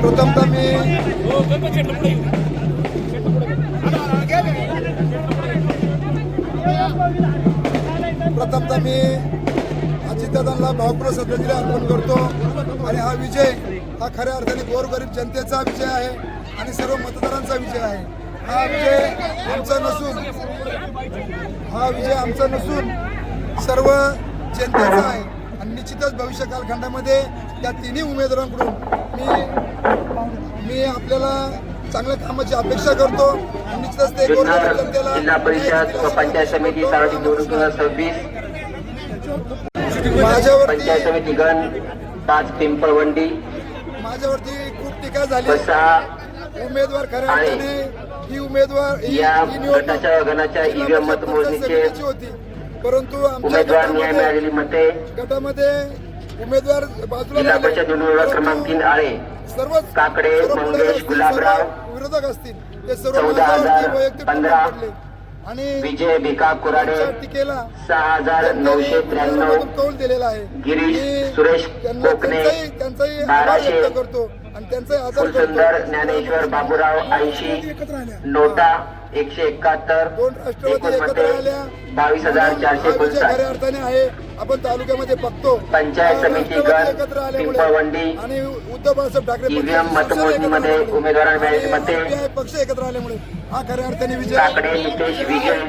प्रथमतः मी प्रथमतः मी अजितदादांना भावपूर्ण श्रद्धांजली अर्पण करतो. आणि हा विजय हा खऱ्या अर्थाने गोरगरीब जनतेचा विजय आहे आणि सर्व मतदारांचा विजय आहे. हा विजय आमचा नसून. हा विजय आमचा नसून. सर्व जनतेचा आहे. आणि निश्चितच भविष्य कालखंडामध्ये त्या तिन्ही उमेदवारांकडून मी मी आपल्याला चांगल्या कामाची अपेक्षा करतो. आणि निश्चितच ते जिल्हा परिषद पंचायत समिती सार्वजनिक निवडणूक सव्वीस माझ्यावरती पंचायत समिती गण पाच पिंपळवंडी. माझ्यावरती खूप टीका झाली. उमेदवार खऱ्या ही उमेदवार ही- या ही निवडणूक गटाच्या गणाच्या जिल्हा ईव्हीएम परिषद मतमोजणीचे पंचायत समितीची होती परंतु आमच्या उमेदवार न्याय गटामध्ये मिळालेली मते गटामध्ये उमेदवार बाजूला जिल्हा राहिले. परिषद निवडणूक क्रमांक तीन आळे सर्वच काकडे, सर्व असतील, गुलाबराव, सर्व विरोधक असतील ते सर्व माझ्यावरती वैयक्तिक पंधरा, टीका करले. आणि विजय भिका कुराडे टीकेला सहा हजार नऊशे त्र्याण्णव कौल दिलेला आहे गिरीश सुरेश त्यांना कोकणे, त्यांचाही त्यांचाही आभार व्यक्त करतो आणि त्यांचाही आदर करतो. ज्ञानेश्वर बाबूराव ऐंशी नोटा एकशे एकाहत्तर दोन राष्ट्रवादी एकत्र आल्या. बावीस हजार चारशे एकोणसाठ. खऱ्या अर्थाने आहे. आपण तालुक्यामध्ये बघतो. पंचायत राष्ट्रवादी एकत्र आल्यामुळे पिंपळवंडी, आणि उद्धव बाळासाहेब ठाकरे पक्ष ईव्हीएम एकत्र आल्यामुळे मिळालेली मते पक्ष एकत्र आल्यामुळे हा खऱ्या अर्थाने विजय काकडे नितेश विजय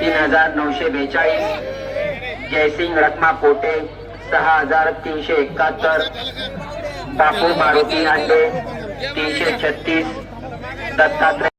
तीन हजार नऊशे बेचाळीस जयसिंग रखमा कोटे सहा हजार तीनशे एकाहत्तर. बापू मारुती आंडे तीनशे छत्तीस. दत्तात्रय